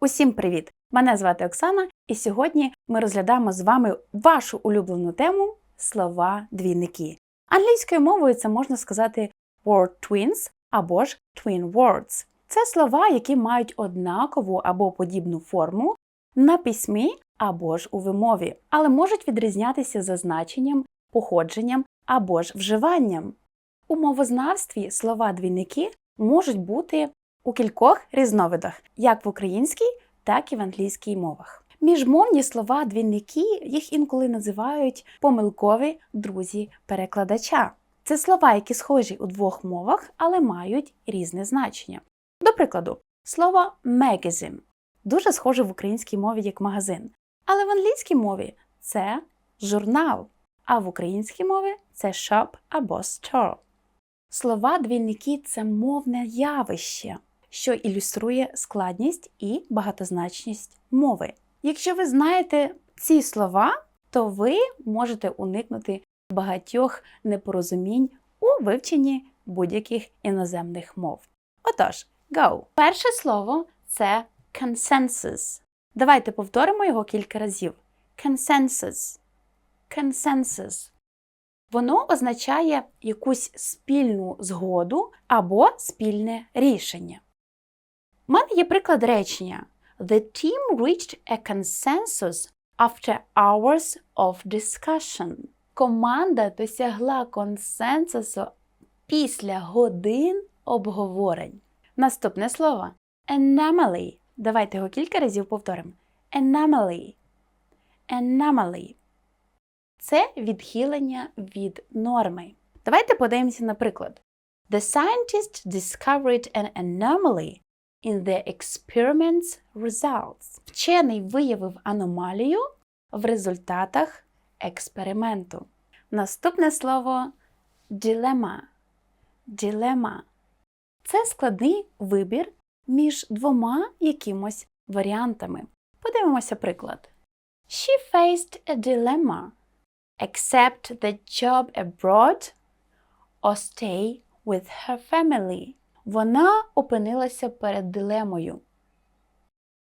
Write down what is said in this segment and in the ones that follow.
Усім привіт! Мене звати Оксана, і сьогодні ми розглядаємо з вами вашу улюблену тему слова двійники. Англійською мовою це можна сказати word twins або ж twin words. Це слова, які мають однакову або подібну форму на письмі або ж у вимові, але можуть відрізнятися за значенням, походженням або ж вживанням. У мовознавстві слова двійники можуть бути у кількох різновидах, як в українській, так і в англійській мовах. Міжмовні слова двійники їх інколи називають помилкові друзі перекладача. Це слова, які схожі у двох мовах, але мають різне значення. До прикладу, слово magazine дуже схоже в українській мові як магазин, але в англійській мові це журнал, а в українській мові це shop або store. Слова двійники це мовне явище, що ілюструє складність і багатозначність мови. Якщо ви знаєте ці слова, то ви можете уникнути багатьох непорозумінь у вивченні будь-яких іноземних мов. Отож, go! Перше слово це consensus. Давайте повторимо його кілька разів. Consensus. Consensus. Воно означає якусь спільну згоду або спільне рішення. У мене є приклад речення. The team reached a consensus after hours of discussion. Команда досягла консенсусу після годин обговорень. Наступне слово anomaly. Давайте його кілька разів повторимо. Anomaly. Anomaly. Це відхилення від норми. Давайте подивимося на приклад. The scientist discovered an anomaly in the experiment's results. Вчений виявив аномалію в результатах експерименту. Наступне слово дилема. Дилема. Це складний вибір між двома якимось варіантами. Подивимося приклад. She faced a dilemma. Accept the job abroad or stay with her family. Вона опинилася перед дилемою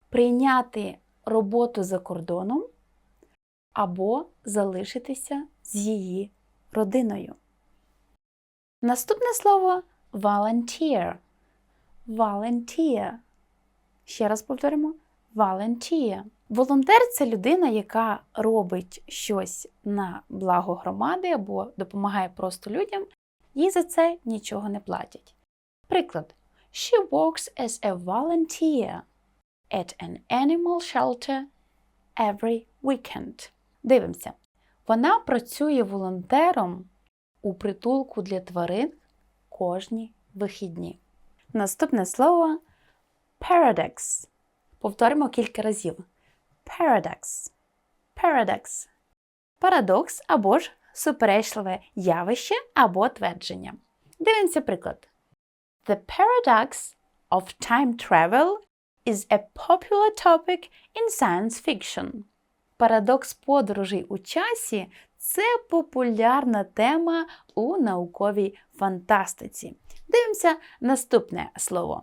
прийняти роботу за кордоном або залишитися з її родиною. Наступне слово volunteer. Volunteer. Ще раз повторимо. Volunteer. Волонтер це людина, яка робить щось на благо громади або допомагає просто людям, їй за це нічого не платять. Приклад. She works as a volunteer at an animal shelter every weekend. Дивимося. Вона працює волонтером у притулку для тварин кожні вихідні. Наступне слово paradox. Повторимо кілька разів. Paradox. Paradox. Парадокс або ж суперечливе явище або твердження. Дивимося приклад. The paradox of time travel is a popular topic in science fiction. Парадокс подорожей у часі це популярна тема у науковій фантастиці. Дивимося наступне слово.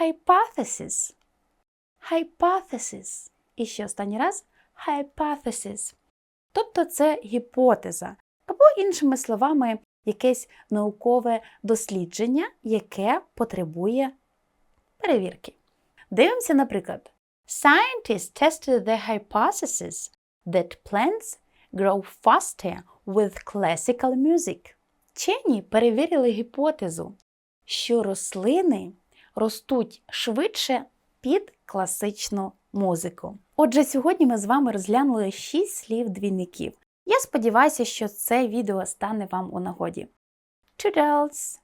Hypothesis. Hypothesis. І ще останній раз hypothesis. Тобто це гіпотеза, або, іншими словами, якесь наукове дослідження, яке потребує перевірки. Дивимося, наприклад, Scientists tested the hypothesis that plants grow faster with classical music. Вчені перевірили гіпотезу, що рослини ростуть швидше під класичну музику. Отже, сьогодні ми з вами розглянули 6 слів двійників. Я сподіваюся, що це відео стане вам у нагоді. Toodles!